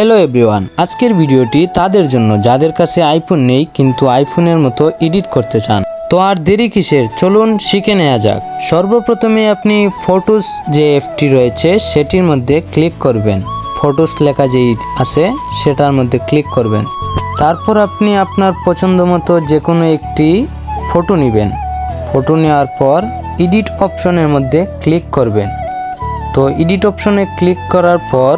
Hello everyone আজকের ভিডিওটি তাদের জন্য যাদের কাছে আইফোন নেই কিন্তু আইফোনের মতো এডিট করতে চান। তো আর দেরি কিসের? চলুন শিখে নেওয়া যাক। সর্বপ্রথমে আপনি ফটোস যে অ্যাপটি রয়েছে সেটির মধ্যে ক্লিক করবেন। ফটোস লেখা যেই আছে সেটার মধ্যে ক্লিক করবেন। তারপর আপনি আপনার পছন্দ মতো যে কোনো একটি ফটো নেবেন। ফটো নেওয়ার পর এডিট অপশনের মধ্যে ক্লিক করবেন। তো এডিট অপশনে ক্লিক করার পর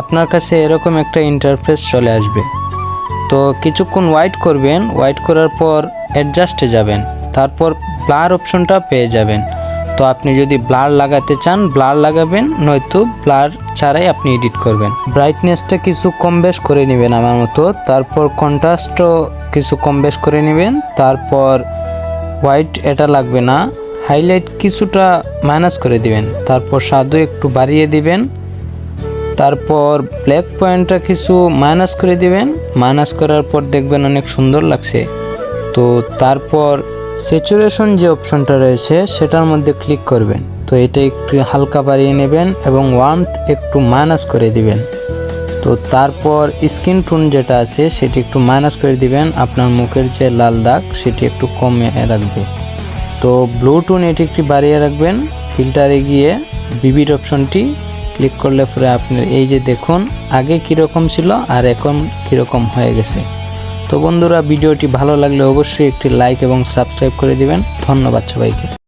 আপনার কাছে এরকম একটা ইন্টারফেস চলে আসবে। তো কিছুক্ষণ ওয়াইট করবেন ওয়াইট করার পর অ্যাডজাস্টে যাবেন। তারপর ব্লার অপশনটা পেয়ে যাবেন। তো আপনি যদি ব্লার লাগাতে চান ব্লার লাগাবেন, নয়তো ব্লার ছাড়াই আপনি এডিট করবেন। ব্রাইটনেসটা কিছু কম বেশ করে নেবেন আমার মতো। তারপর কন্ট্রাস্টও কিছু কম বেশ করে নেবেন। তারপর হোয়াইট এটা লাগবে না। হাইলাইট কিছুটা মাইনাস করে দিবেন। তারপর স্বাদও একটু বাড়িয়ে দিবেন। তারপর ব্ল্যাক পয়েন্টটা কিছু মাইনাস করে দিবেন। মাইনাস করার পর দেখবেন অনেক সুন্দর লাগছে। তো তারপর স্যাচুরেশন যে অপশনটা রয়েছে, সেটার মধ্যে ক্লিক করবেন। তো এটা একটু হালকা বাড়িয়ে নেবেন এবং ওয়ার্মথ একটু মাইনাস করে দিবেন। তো তারপর স্কিন টোন যেটা আছে, সেটি একটু মাইনাস করে দিবেন। আপনার মুখের যে লাল দাগ, সেটি একটু কমে রাখবে। তো ব্লু টোন এটি একটি বাড়িয়ে রাখবেন। ফিল্টারে গিয়ে বিবির অপশনটি ক্লিক করলে পরে আপনার এই যে দেখুন, আগে কীরকম ছিল আর এখন কীরকম হয়ে গেছে। তো বন্ধুরা, ভিডিওটি ভালো লাগলে অবশ্যই একটি লাইক এবং সাবস্ক্রাইব করে দিবেন। ধন্যবাদ সবাইকে।